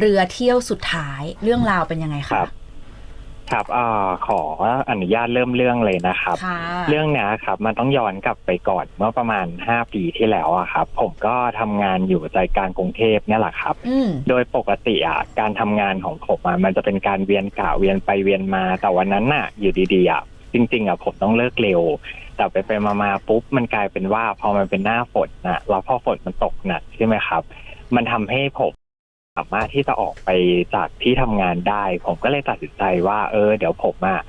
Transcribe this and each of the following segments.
เรือเที่ยวสุดท้ายเรื่องราวเป็นยังไงครัคะบครับเอ่อขออนุญาตเริ่มเรื่องเลยนะครับ ค่ะ เรื่องเนี้ยครับ มันต้องย้อนกลับไปก่อนเมื่อประมาณห้าปีที่แล้วอะครับ ผมก็ทำงานอยู่ใจกลางกรุงเทพเนี่ยแหละครับ อืม โดยปกติอะการทำงานของผมอะมันจะเป็นการเวียนกะเวียนไปเวียนมา แต่วันนั้นน่ะ อยู่ดีๆอะจริง ๆอะผมต้องเลิกเร็ว แต่ไปไปๆมาๆปุ๊บมันกลายเป็นว่าพอมันเป็นหน้าฝนนะแล้วพอฝนมันตกหนักใช่ไหมครับ มันทำให้ผมสามารถที่จะออกไปจากที่ทำงานได้ ผมก็เลยตัดสินใจว่า เออ เดี๋ยวผมอะ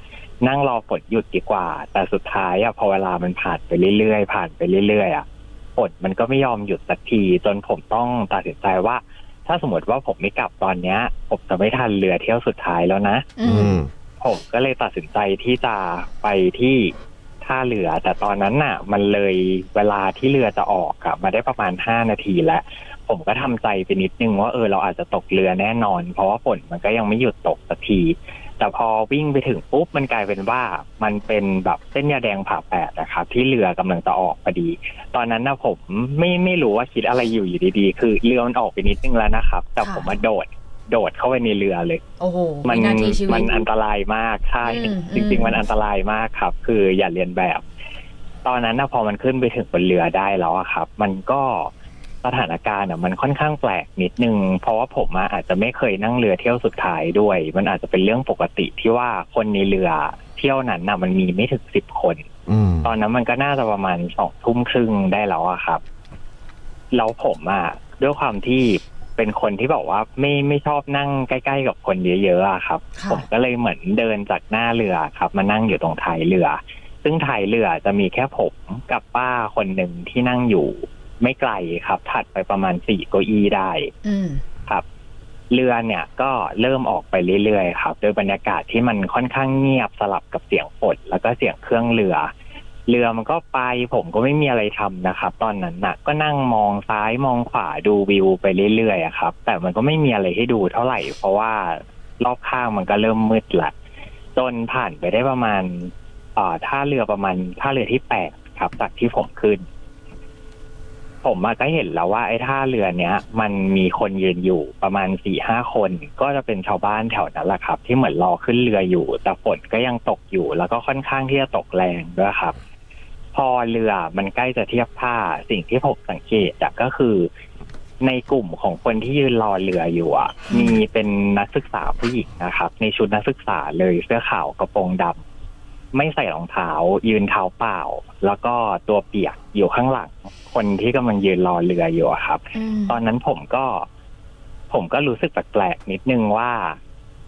นั่งรอฝนหยุดดีกว่า แต่สุดท้ายอะพอเวลามันผ่านไปเรื่อยๆผ่านไปเรื่อยๆอะฝนมันก็ไม่ยอมหยุดสักที จนผมต้องตัดสินใจว่า ถ้าสมมติว่าผมไม่กลับตอนเนี้ย ผมจะไม่ทันเรือเที่ยวสุดท้ายแล้วนะอืผมก็เลยตัดสินใจที่จะไปที่ท่าเรือ แต่ตอนนั้นน่ะ มันเลยเวลาที่เรือจะออกอะมาได้ประมาณห้านาทีแล้ว ผมก็ทำใจไปนิดนึงว่าเออเราอาจจะตกเรือแน่นอน เพราะว่าฝนมันก็ยังไม่หยุดตกสักที แต่พอวิ่งไปถึงปุ๊บมันกลายเป็นว่ามันเป็นแบบเส้นยาแดงผ่าแปดนะครับ ที่เรือกำลังจะออกพอดี ตอนนั้นนะผมไม่ไม่รู้ว่าคิดอะไรอยู่อยู่ดีๆ คือเรือมันออกไปนิดนึงแล้วนะครับ แต่ผมมาโดดโดดเข้าไปในเรือเลยโอ้โหมันวินาทีชีวิมัตนอันตรายมากใช่อืมจริงอืมๆมันอันตรายมากครับ คืออย่าเรียนแบบ ตอนนั้นนะพอมันขึ้นไปถึงบนเรือได้แล้วอะครับ มันก็ สถานการณ์อะมันค่อนข้างแปลกนิดนึง เพราะว่าผมอะอาจจะไม่เคยนั่งเรือเที่ยวสุดท้ายด้วย มันอาจจะเป็นเรื่องปกติที่ว่าคนในเรือเที่ยวนั้นน่ะมันมีไม่ถึงสิบคนอืมตอนนั้นมันก็น่าจะประมาณสองทุ่มครึ่งได้แล้วอะครับ แล้วผมอะด้วยความที่เป็นคนที่บอกว่าไม่ไม่ชอบนั่งใกล้ ๆ กับคนเยอะๆอะครับค่ะผมก็เลยเหมือนเดินจากหน้าเรือครับ มานั่งอยู่ตรงท้ายเรือ ซึ่งท้ายเรือจะมีแค่ผมกับป้าคนหนึ่งที่นั่งอยู่ ไม่ไกลครับ ถัดไปประมาณสี่เก้าอี้ได้อืมครับ เรือเนี่ยก็เริ่มออกไปเรื่อยๆครับโดยบรรยากาศที่มันค่อนข้างเงียบสลับกับเสียงฝนแล้วก็เสียงเครื่องเรือ เรือมันก็ไปผมก็ไม่มีอะไรทำนะครับ ตอนนั้นน่ะ ก็นั่งมองซ้ายมองขวาดูวิวไปเรื่อยๆอะครับ แต่มันก็ไม่มีอะไรให้ดูเท่าไหร่ เพราะว่ารอบข้างมันก็เริ่มมืดละจนผ่านไปได้ประมาณเอ่อท่าเรือประมาณท่าเรือที่แปดครับจากที่ผมขึ้น ผมอะก็เห็นแล้วว่าไอ้ท่าเรือเนี้ย มันมีคนยืนอยู่ประมาณสี่ห้าคน ก็จะเป็นชาวบ้านแถวนั้นแหละครับ ที่เหมือนรอขึ้นเรืออยู่ แต่ฝนก็ยังตกอยู่ แล้วก็ค่อนข้างที่จะตกแรงด้วยครับ พอเรือมันใกล้จะเทียบท่าสิ่งที่ผมสังเกตก็คือ ในกลุ่มของคนที่ยืนรอเรืออยู่อะมีเป็นนักศึกษาผู้หญิงนะครับ ในชุดนักศึกษาเลยเสื้อขาวกระโปรงดำ ไม่ใส่รองเท้า ยืนเท้าเปล่า แล้วก็ตัวเปียกอยู่ข้างหลัง คนที่กำลังยืนรอเรืออยู่อะครับอืมตอนนั้นผมก็ ผมก็รู้สึกแปลกๆนิดนึงว่า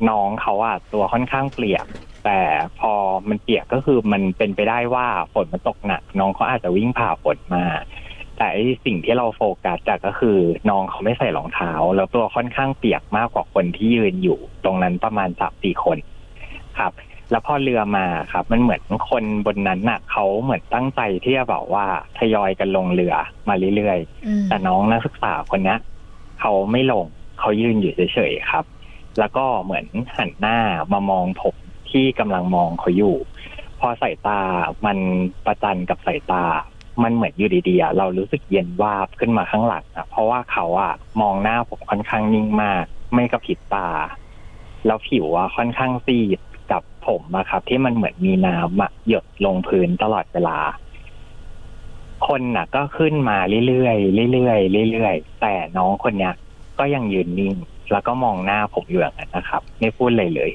น้องเขาอะตัวค่อนข้างเปียก แต่พอมันเปียกก็คือมันเป็นไปได้ว่าฝนมันตกหนัก น้องเขาอาจจะวิ่งผ่าฝนมา แต่ไอสิ่งที่เราโฟกัสจากก็คือ น้องเขาไม่ใส่รองเท้า แล้วตัวค่อนข้างเปียกมากกว่าคนที่ยืนอยู่ ตรงนั้นประมาณสามสี่คนครับ แล้วพอเรือมาครับ มันเหมือนคนบนนั้นน่ะเขาเหมือนตั้งใจที่จะบอกว่าทยอยกันลงเรือมาเรื่อยๆอืมแต่น้องนักศึกษาคนเนี้ยเขาไม่ลงเขายืนอยู่เฉยๆครับ แล้วก็เหมือนหันหน้ามามองผมที่กำลังมองเขาอยู่ พอสายตามันประจันกับสายตา มันเหมือนอยู่ดีๆอะเรารู้สึกเย็นวาบขึ้นมาข้างหลังอะเพราะว่าเขาอะมองหน้าผมค่อนข้างนิ่งมาก ไม่กระพริบตา แล้วผิวอะค่อนข้างซีดกับ ผมอะครับ ที่มันเหมือนมีน้ำอะหยดลงพื้นตลอดเวลา คนน่ะ ก็ขึ้นมาเรื่อยๆเรื่อยๆเรื่อยๆแต่น้องคนเนี้ยก็ยังยืนนิ่ง แล้วก็มองหน้าผมอยู่อย่างนั้นนะครับ ไม่พูดเลยเลย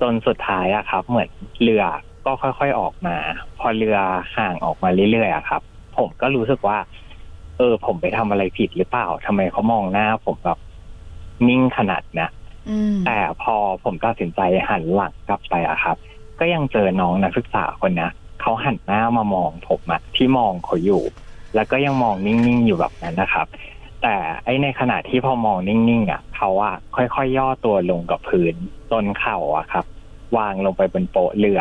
จนสุดท้ายอะครับ เหมือนเรือก็ค่อยๆออกมา พอเรือห่างออกมาเรื่อยๆอะครับ ผมก็รู้สึกว่า เออ ผมไปทำอะไรผิดหรือเปล่าทำไมเขามองหน้า ผมแบบนิ่งขนาดเนี้ย แต่พอผมตัดสินใจหันหลังกลับไปอะครับ ก็ยังเจอน้องนักศึกษาคนนะเขาหันหน้ามามองผมอะที่มองเขาอยู่ แล้วก็ยังมองนิ่งๆอยู่แบบนั้นนะครับ แต่ไอในขณะที่พอมองนิ่งๆอะเขาอะค่อยๆย่อตัวลงกับพื้นจนเข่าอะครับ วางลงไปบนโป๊ะเรือ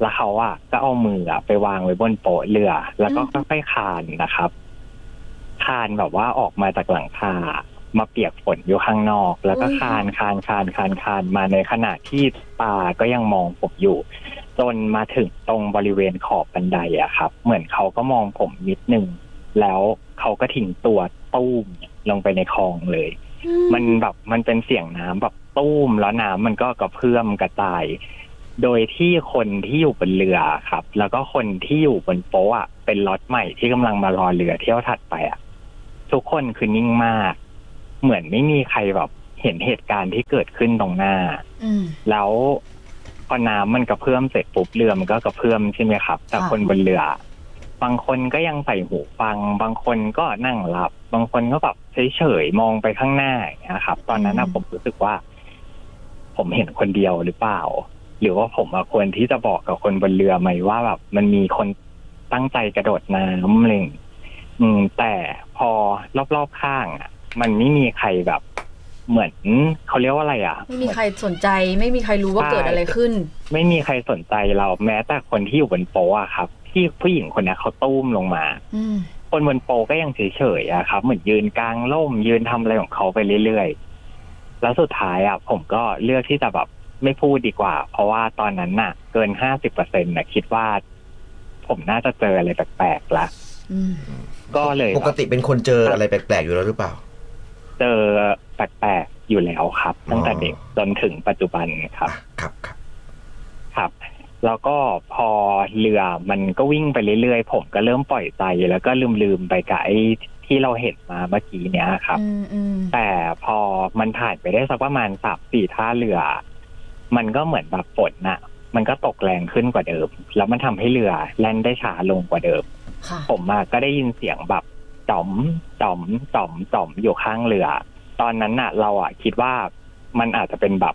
แล้วเขาอะก็เอามืออะไปวางไว้บนโป๊ะเรือ แล้วก็ค่อยๆคานนะครับคานแบบว่าออกมาจากหลังคา มาเปียกฝนอยู่ข้างนอก แล้วก็คานคานคานคานคานมาในขณะที่ตาก็ยังมองผมอยู่ จนมาถึงตรงบริเวณขอบบันไดอะครับ เหมือนเขาก็มองผมนิดนึง แล้วเขาก็ทิ้งตัวตู้มลงไปในคลองเลยอืมันแบบมันเป็นเสียงน้ำแบบตุ้มแล้วน้ำมันก็กระเพื่อมกระจาย โดยที่คนที่อยู่บนเรือครับ แล้วก็คนที่อยู่บนโป๊ะอะเป็นล็อตใหม่ที่กำลังมารอเรือเที่ยวถัดไปอะทุกคนคือนิ่งมาก เหมือนไม่มีใครแบบเห็นเหตุการณ์ที่เกิดขึ้นตรงหน้า อืม แล้วพอน้ำมันกระเพื่อมเสร็จปุ๊บเรือมันก็กระเพื่อมใช่ไหมครับ แต่ค่ะ คนบนเรือ บางคนก็ยังใส่หูฟัง บางคนก็นั่งหลับ บางคนก็แบบเฉยๆมองไปข้างหน้าอย่างเงี้ยครับ ตอนนั้นนะผมรู้สึกว่า ผมเห็นคนเดียวหรือเปล่า หรือว่าผมอะควรที่จะบอกกับคนบนเรือไหมว่าแบบมันมีคนตั้งใจกระโดดน้ำอะไรอย่างอืม แต่พอรอบๆข้างอะ มันไม่มีใครแบบ เหมือนเขาเรียกว่าอะไรอะ ไม่มีใครสนใจ ไม่มีใครรู้ว่าเกิดอะไรขึ้น ไม่มีใครสนใจเรา แม้แต่คนที่อยู่บนโป๊ะอะครับ ที่ผู้หญิงคนเนี้ยเขาตุ้มลงมาอืมคนบนโป๊ะก็ยังเฉยๆอะครับ เหมือนยืนกลางร่ม ยืนทำอะไรของเขาไปเรื่อยๆ แล้วสุดท้ายอะผมก็เลือกที่จะแบบไม่พูดดีกว่า เพราะว่าตอนนั้นน่ะ เกินห้าสิบเปอร์เซ็นต์นะคิดว่า ผมน่าจะเจออะไรแปลกๆละอืมก็เลยปกติเป็นคนเจออะไรแปลกๆอยู่แล้วหรือเปล่า เจอแปลกๆอยู่แล้วครับ ตั้งแต่เด็กจนถึงปัจจุบันครับ ครับครับครับแล้วก็พอเรือมันก็วิ่งไปเรื่อยๆ ผมก็เริ่มปล่อยใจแล้วก็ลืมๆไปกับไอ้ที่เราเห็นมาเมื่อกี้เนี้ยครับอืมอืมแต่พอมันผ่านไปได้สักประมาณสามสี่ท่าเรือ มันก็เหมือนแบบฝนน่ะ มันก็ตกแรงขึ้นกว่าเดิม แล้วมันทำให้เรือแล่นได้ช้าลงกว่าเดิมค่ะผมอะก็ได้ยินเสียงแบบ จ๋อมจ๋อมจ๋อมจ๋อมอยู่ข้างเรือ ตอนนั้นน่ะ เราอะคิดว่ามันอาจจะเป็นแบบ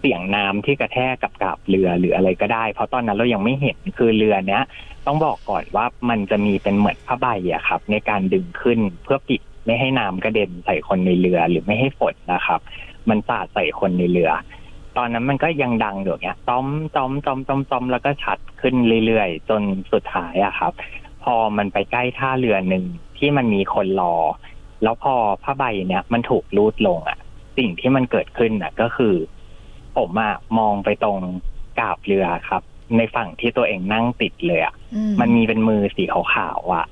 เสียงน้ำที่กระแทกกับกาบเรือหรืออะไรก็ได้ เพราะตอนนั้นเรายังไม่เห็นคือเรือเนี้ย ต้องบอกก่อนว่ามันจะมีเป็นเหมือนผ้าใบอะครับ ในการดึงขึ้นเพื่อปิดไม่ให้น้ำกระเด็นใส่คนในเรือหรือไม่ให้ฝนนะครับ มันสาดใส่คนในเรือ ตอนนั้นมันก็ยังดังอยู่เนี้ยต้อมต้อมต้อมต้อมต้อมแล้วก็ชัดขึ้นเรื่อยๆจนสุดท้ายอะครับ พอมันไปใกล้ท่าเรือหนึ่ง ที่มันมีคนรอ แล้วพอผ้าใบเนี้ยมันถูกรูดลงอะสิ่งที่มันเกิดขึ้นอะก็คือ ผมอะมองไปตรงกาบเรือครับ ในฝั่งที่ตัวเองนั่งติดเลยอะอืมันมีเป็นมือสีขาวๆอะ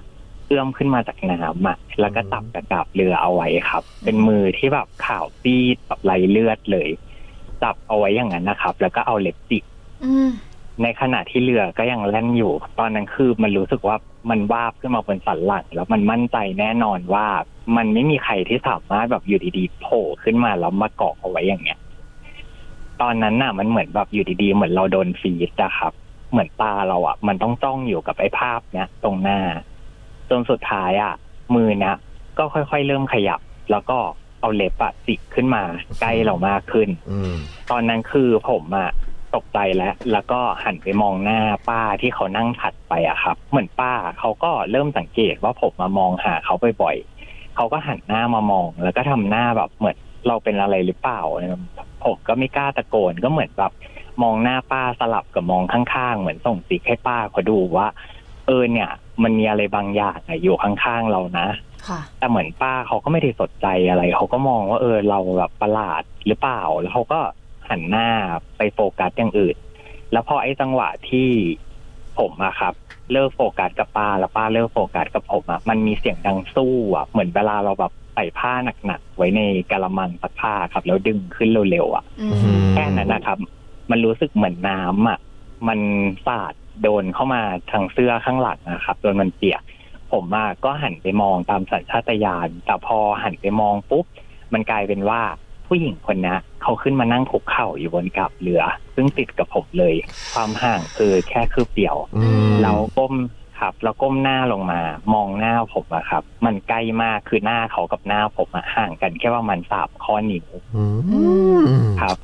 เอื้อมขึ้นมาจากน้ำอะแล้วก็จับกระกับเรือเอาไว้ครับ เป็นมือที่แบบขาวซีดแบบไหลเลือดเลยจับเอาไว้อย่างนั้นนะครับ แล้วก็เอาเล็บจิกอืมในขณะที่เรือก็ยังแล่นอยู่ ตอนนั้นคือมันรู้สึกว่า มันวาบขึ้นมาบนสันหลังแล้วมันมั่นใจแน่นอนว่า มันไม่มีใครที่สามารถแบบอยู่ดีๆโผล่ขึ้นมาแล้วมาเกาะเอาไว้อย่างเงี้ย ตอนนั้นน่ะ มันเหมือนแบบอยู่ดีๆ เหมือนเราโดนฟรีดอะครับ เหมือนตาเราอะมันต้องจ้องอยู่กับไอ้ภาพเนี้ยตรงหน้าจนสุดท้ายอะมือเนี้ยก็ค่อยๆเริ่มขยับ แล้วก็เอาเล็บอะจิกขึ้นมาใกล้เรามากขึ้นอืมตอนนั้นคือผมอะ ตกใจแล้ว แล้วก็หันไปมองหน้าป้าที่เขานั่งถัดไปอะครับ เหมือนป้าเขาก็เริ่มสังเกตว่าผมมามองหาเขาบ่อยๆเขาก็หันหน้ามามอง แล้วก็ทำหน้าแบบเหมือนเราเป็นอะไรหรือเปล่าผมก็ไม่กล้าตะโกนก็เหมือนแบบมองหน้าป้าสลับกับมองข้างๆ เหมือนส่งสิกให้ป้าเขาดูว่า เออเนี่ย มันมีอะไรบางอย่างอะอยู่ข้างๆเรานะค่ะแต่เหมือนป้าเขาก็ไม่ได้สนใจอะไร เขาก็มองว่าเออเราแบบประหลาดหรือเปล่า แล้วเขาก็ หันหน้าไปโฟกัสอย่างอื่น แล้วพอไอ้จังหวะที่ผมอะครับ เลิกโฟกัสกับป้าแล้วป้าเลิกโฟกัสกับผมอะมันมีเสียงดังสู้อะเหมือนเวลาเราแบบใส่ผ้าหนักๆไว้ในกะละมังซักผ้าครับ แล้วดึงขึ้นเร็วๆอะอือืมมแค่นั้นนะครับ มันรู้สึกเหมือนน้ำอะมันสาดโดนเข้ามาทางเสื้อข้างหลังนะครับจนมันเปียก ผมอะก็หันไปมองตามสัญชาตญาณแต่พอหันไปมองปุ๊บมันกลายเป็นว่า ผู้หญิงคนนี้เขาขึ้นมานั่งคุกเข่าอยู่บนกับเรือ ซึ่งติดกับผมเลย ความห่างคือแค่คืบเดียวอืมเราก้มครับแล้วก้มหน้าลงมามองหน้าผมอะครับ มันใกล้มากคือหน้าเขากับหน้าผมอะห่างกันแค่ประมาณสามข้อนิ้วอืมครับ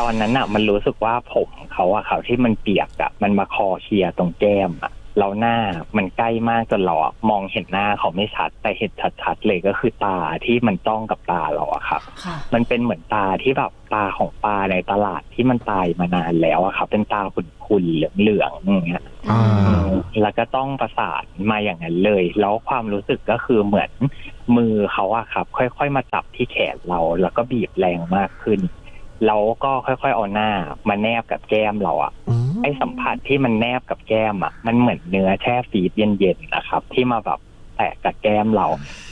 ตอนนั้นอะมันรู้สึกว่าผมเขาอะเขาที่มันเปียกอะมันมาคอเคลียร์ตรงแก้มอะ เราหน้ามันใกล้มากจนเราอะมองเห็นหน้าเขาไม่ชัด แต่เห็นชัดๆเลยก็คือตาที่มันจ้องกับตาเราอะครับ ค่ะมันเป็นเหมือนตาที่แบบตาของปลาในตลาดที่มันตายมานานแล้วอะครับ เป็นตาขุ่นๆเหลืองๆอย่างเงี้ย อ่า แล้วก็ต้องประสานมาอย่างนั้นเลย แล้วความรู้สึกก็คือเหมือนมือเขาอะครับ ค่อยๆมาจับที่แขนเรา แล้วก็บีบแรงมากขึ้น แล้วก็ค่อยๆเอาหน้ามาแนบกับแก้มเราอะ ไอ้สัมผัสที่มันแนบกับแก้มอะมันเหมือนเนื้อแช่ฟรีดเย็นๆนะครับ ที่มาแบบแตะกับแก้มเรา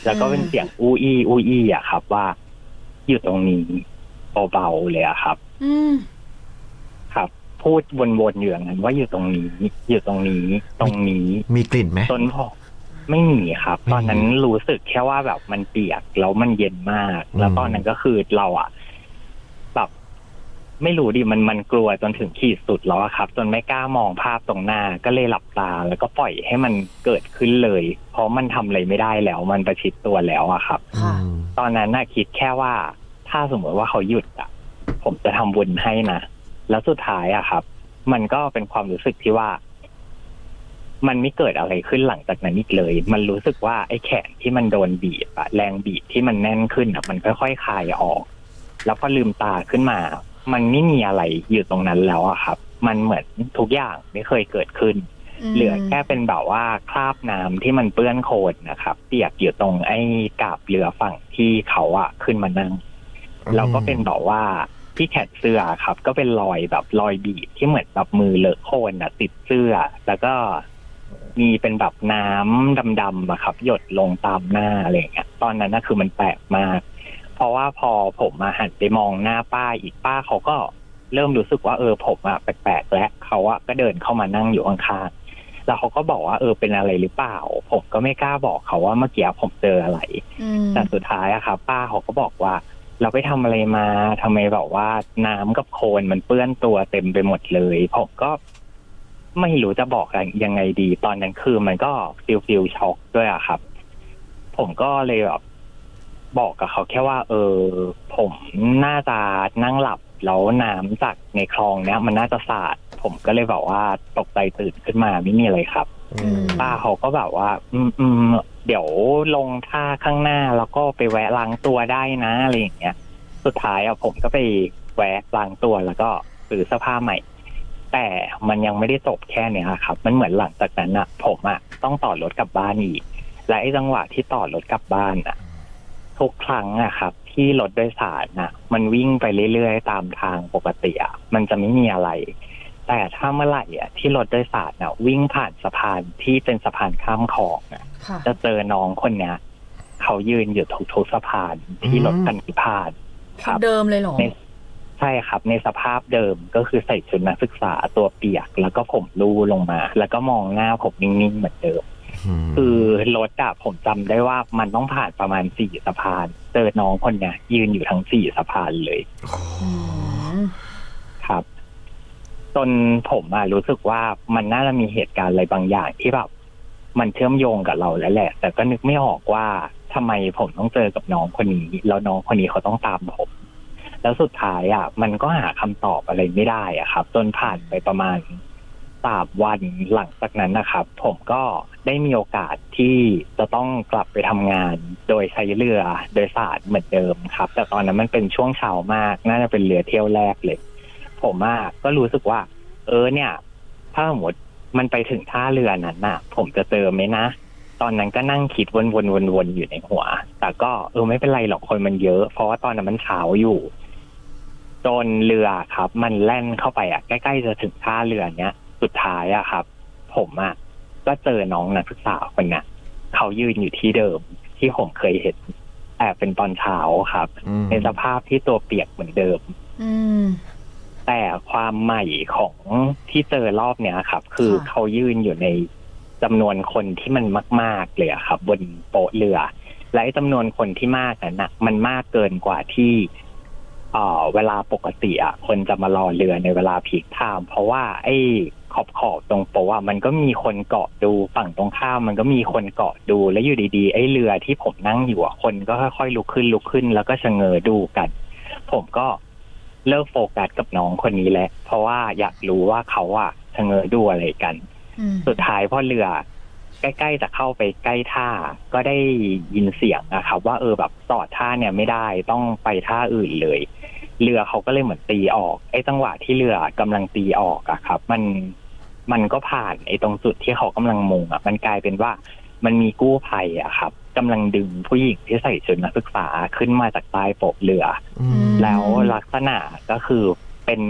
แล้วก็เป็นเสียงอู้อี้อู้อี้อะครับ ว่า อยู่ตรงนี้เบาๆเลยอะครับอืมครับ พูดวนๆอยู่อย่างนั้น ว่าอยู่ตรงนี้ อยู่ตรงนี้ ตรงนี้ มีกลิ่นไหมจนพอไม่มีครับไม่มีตอนนั้นรู้สึกแค่ว่าแบบมันเปียกแล้วมันเย็นมาก แล้วอืมตอนนั้นก็คือเราอะแบบ ไม่รู้ดิมันมันกลัวจนถึงขีดสุดแล้วอะครับ จนไม่กล้ามองภาพตรงหน้าก็เลยหลับตาแล้วก็ปล่อยให้มันเกิดขึ้นเลย เพราะมันทำอะไรไม่ได้แล้ว มันประชิดตัวแล้วอะครับ ค่ะอืมตอนนั้นน่ะคิดแค่ว่า ถ้าสมมติว่าเขาหยุดอะผมจะทำบุญให้นะ แล้วสุดท้ายอะครับ มันก็เป็นความรู้สึกที่ว่า มันไม่เกิดอะไรขึ้นหลังจากนั้นอีกเลย มันรู้สึกว่าไอ้แขนที่มันโดนบีบอะแรงบีบที่มันแน่นขึ้นอะมันค่อยๆคลายออก แล้วพอลืมตาขึ้นมา มันไม่มีอะไรอยู่ตรงนั้นแล้วอะครับ มันเหมือนทุกอย่างไม่เคยเกิดขึ้น เหลือแค่เป็นแบบว่าคราบน้ำที่มันเปื้อนโคลนนะครับเปียกอยู่ตรงไอ้กาบเรือฝั่งที่เขาอะขึ้นมานั่งแล้วก็เป็นแบบว่าที่แขนเสื้อครับ ก็เป็นรอยแบบรอยบีบที่เหมือนแบบมือเลอะโคลนอะติดเสื้อ แล้วก็มีเป็นแบบน้ำดำๆอะครับ หยดลงตามหน้าอะไรอย่างเงี้ยตอนนั้นน่ะคือมันแปลกมากเพ ราะว่าพอผมมาหันไปมองหน้าป้าอีกป้าเขาก็เริ่มรู้สึกว่าเออผมอะแปลกๆแล้วเขาอะก็เดินเข้ามานั่งอยู่ข้างๆแล้วเขาก็บอกว่าเออเป็นอะไรหรือเปล่า ผมก็ไม่กล้าบอกเขาว่าเมื่อกี้ผมเจออะไรอืมแต่สุดท้ายอะครับป้าเขาก็บอกว่า เราไปทำอะไรมาทำไมแบบว่าน้ำกับโคลนมันเปื้อนตัวเต็มไปหมดเลยผมก็ไม่รู้จะบอกยังไงดี ตอนนั้นคือมันก็ฟิลฟิลช็อกด้วยอะครับ ผมก็เลยแบบ บอกกับเขาแค่ว่า เออ ผมน่าจะนั่งหลับแล้วน้ำจากในคลองเนี้ยมันน่าจะสาด ผมก็เลยบอกว่าตกใจตื่นขึ้นมาไม่มีอะไรครับอืมป้าเขาก็แบบว่า อืมอืมเดี๋ยวลงท่าข้างหน้าแล้วก็ไปแวะล้างตัวได้นะอะไรอย่างเงี้ย สุดท้ายอะผมก็ไปแวะล้างตัวแล้วก็ซื้อเสื้อผ้าใหม่ แต่มันยังไม่ได้จบแค่เนี้ยครับ มันเหมือนหลังจากนั้นอะผมอะต้องต่อรถกลับบ้านอีกและไอ้จังหวะที่ต่อรถกลับบ้านอะ ทุกครั้งอะครับ ที่รถโดยสารน่ะมันวิ่งไปเรื่อยๆ ตามทางปกติอะมันจะไม่มีอะไร แต่ถ้าเมื่อไหร่อะที่รถโดยสารน่ะวิ่งผ่านสะพานที่เป็นสะพานข้ามคลองอะค่ะ จะเจอน้องคนเนี้ยเขายืนอยู่ทุกๆสะพานที่รถคันนี้ผ่านชุดเดิมเลยเหรอ ในใช่ครับ ในสภาพเดิมก็คือใส่ชุดนักศึกษาตัวเปียก แล้วก็ผมรูลงมา แล้วก็มองหน้าผมนิ่งๆเหมือนเดิม คือรถอะผมจำได้ว่ามันต้องผ่านประมาณสี่สะพาน เจอน้องคนเนี้ยยืนอยู่ทั้งสี่สะพานเลยอืมครับ จนผมอะรู้สึกว่ามันน่าจะมีเหตุการณ์อะไรบางอย่างที่แบบมันเชื่อมโยงกับเราแล้วแหละ แต่ก็นึกไม่ออกว่าทำไมผมต้องเจอกับน้องคนนี้ แล้วน้องคนนี้เขาต้องตามผม แล้วสุดท้ายอะ มันก็หาคำตอบอะไรไม่ได้อะครับ จนผ่านไปประมาณ สามวันหลังจากนั้นนะครับ ผมก็ได้มีโอกาสที่จะต้องกลับไปทำงาน โดยใช้เรือโดยสารเหมือนเดิมครับ แต่ตอนนั้นมันเป็นช่วงเช้ามาก น่าจะเป็นเรือเที่ยวแรกเลย ผมอะก็รู้สึกว่า เออเนี่ย ถ้าสมมติมันไปถึงท่าเรือนั้นน่ะ ผมจะเจอไหมนะ ตอนนั้นก็นั่งคิดวนๆๆๆอยู่ในหัว แต่ก็เออไม่เป็นไรหรอกคนมันเยอะ เพราะว่าตอนนั้นมันเช้าอยู่จนเรือครับ มันแล่นเข้าไปอะใกล้ๆจะถึงท่าเรือเนี้ย สุดท้ายอะครับ ผมอะก็เจอน้องนักศึกษาคนน่ะเขายืนอยู่ที่เดิมที่ผมเคยเห็นแต่เป็นตอนเช้าครับอืมในสภาพที่ตัวเปียกเหมือนเดิมอืมแต่ความใหม่ของที่เจอรอบเนี้ยครับ คือค่ะเขายืนอยู่ในจำนวนคนที่มันมาก ๆ เลยอะครับ บนโป๊ะเรือ และไอ้จำนวนคนที่มากนั้นนะมันมากเกินกว่าที่ เอ่อเวลาปกติอะคนจะมารอเรือในเวลาพีคไทม์เพราะว่าไอ้ขอบขอบๆตรงโป๊ะอะมันก็มีคนเกาะดูฝั่งตรงข้ามมันก็มีคนเกาะดูแล้วอยู่ดีๆไอ้เรือที่ผมนั่งอยู่อะคนก็ค่อยๆลุกขึ้นลุกขึ้น แล้วก็ชะเง้อดูกัน ผมก็เลิกโฟกัสกับน้องคนนี้แหละ เพราะว่าอยากรู้ว่าเขาอะชะเง้อดูอะไรกันอืมสุดท้ายพอเรือ ใกล้ๆจะเข้าไปใกล้ท่า ก็ได้ยินเสียงนะครับ ว่าเออแบบจอดท่าเนี่ยไม่ได้ต้องไปท่าอื่นเลย เรือเขาก็เลยเหมือนตีออกไอ้จังหวะที่เรือกำลังตีออกอะครับ มันมันก็ผ่านไอ้ตรงจุดที่เขากำลังมุงอะมันกลายเป็นว่ามันมีกู้ภัยอะครับกำลังดึงผู้หญิงที่ใส่ชุดนักศึกษาขึ้นมาจากใต้โป๊ะเรืออืมแล้วลักษณะก็คือเป็น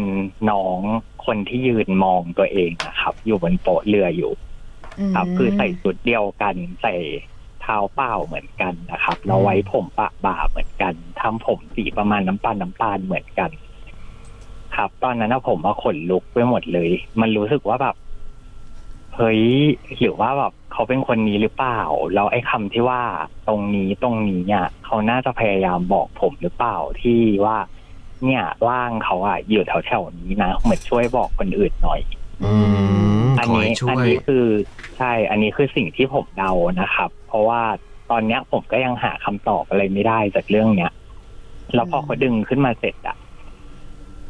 น้องคนที่ยืนมองตัวเองนะครับ อยู่บนโป๊ะเรืออยู่ ครับ คือใส่ชุดเดียวกันใส่เท้าเปล่าเหมือนกันนะครับแล้วไว้ผมปะบ่าเหมือนกันทำผมสีประมาณน้ำตาลน้ำตาลเหมือนกัน ครับ ตอนนั้นนะผมมาขนลุกไปหมดเลย มันรู้สึกว่าแบบเฮ้ยหรือว่าแบบเขาเป็นคนนี้หรือเปล่า แล้วไอ้คำที่ว่าตรงนี้ตรงนี้เนี่ย เขาน่าจะพยายามบอกผมหรือเปล่าที่ว่า เนี่ยร่างเขาอะอยู่แถวๆนี้นะเหมือนช่วยบอกคนอื่นหน่อย อืม อันขอนี้ให้ช่อัวยนี้คือใช่ อันนี้คือสิ่งที่ผมเดานะครับ เพราะว่าตอนเนี้ยผมก็ยังหาคำตอบอะไรไม่ได้จากเรื่องเนี้ยแล้วพอเขาดึงขึ้นมาเสร็จอะ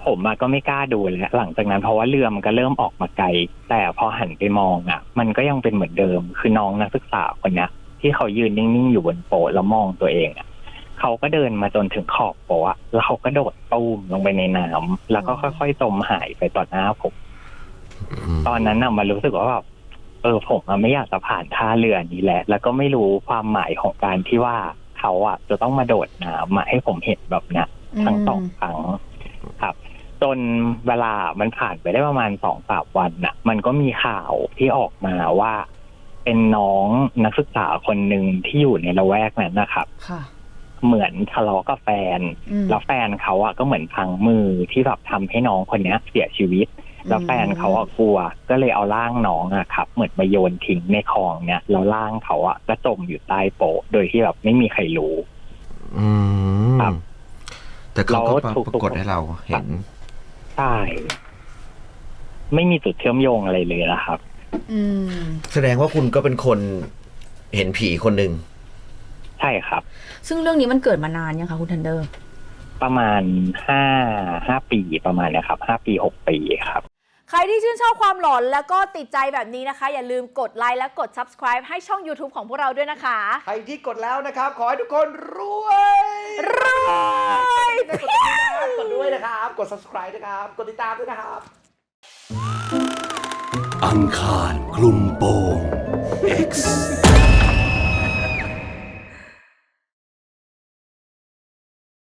ผมอะก็ไม่กล้าดูแล้วหลังจากนั้นเพราะว่าเรือมันก็เริ่มออกมาไกล แต่พอหันไปมองอะมันก็ยังเป็นเหมือนเดิม คือน้องนักศึกษาคนเนี้ยที่เขายืนนิ่งๆอยู่บนโป๊ะแล้วมองตัวเองอะเขาก็เดินมาจนถึงขอบโป๊ะอะแล้วเขาก็โดดตูมลงไปในน้ำแล้วก็ค่อยๆจมหายไปต่อหน้าผมม ตอนนั้นน่ะมันรู้สึกว่าแบบเออผมอะไม่อยากจะผ่านท่าเรือนี้แหละ แล้วก็ไม่รู้ความหมายของการที่ว่าเขาอะจะต้องมาโดดน้ำมาให้ผมเห็นแบบเนี้ยทั้งสองครั้งครับจนเวลามันผ่านไปได้ประมาณสองสามวันน่ะ มันก็มีข่าวที่ออกมาว่า เป็นน้องนักศึกษาคนหนึ่งที่อยู่ในละแวกนั้นนะครับค่ะเหมือนทะเลาะกับแฟนอืมแล้วแฟนเขาอะก็เหมือนพังมือที่แบบทำให้น้องคนเนี้ย เสียชีวิต แล้วแฟนเขาอะกลัว ก็เลยเอาร่างน้องอะครับ เหมือนมาโยนทิ้งในคลองเนี่ยแล้วร่างเขาอะก็จมอยู่ใต้โป๊ะโดยที่แบบไม่มีใครรู้ อืมครับ แต่เขาก็แล้วทุกปรากฏให้เราเห็นใช่ไม่มีจุดเชื่อมโยงอะไรเลยนะครับ อืม แสดงว่าคุณก็เป็นคนเห็นผีคนหนึ่งใช่ครับ ซึ่งเรื่องนี้มันเกิดมานานยังคะคุณทันเดอร์ ประมาณห้าห้าปีประมาณเนะครับห้าปีหกปีครับใครที่ชื่นชอบความหลอนแล้วก็ติดใจแบบนี้นะคะ อย่าลืมกดไลค์และกด subscribe ให้ช่อง YouTube ของพวกเราด้วยนะคะ ใครที่กดแล้วนะครับ ขอให้ทุกคนรวยรวยกดติดตามกดด้วยนะครับ กด subscribe นะครับ กดติดตามด้วยนะครับ อังคารคลุมโปง X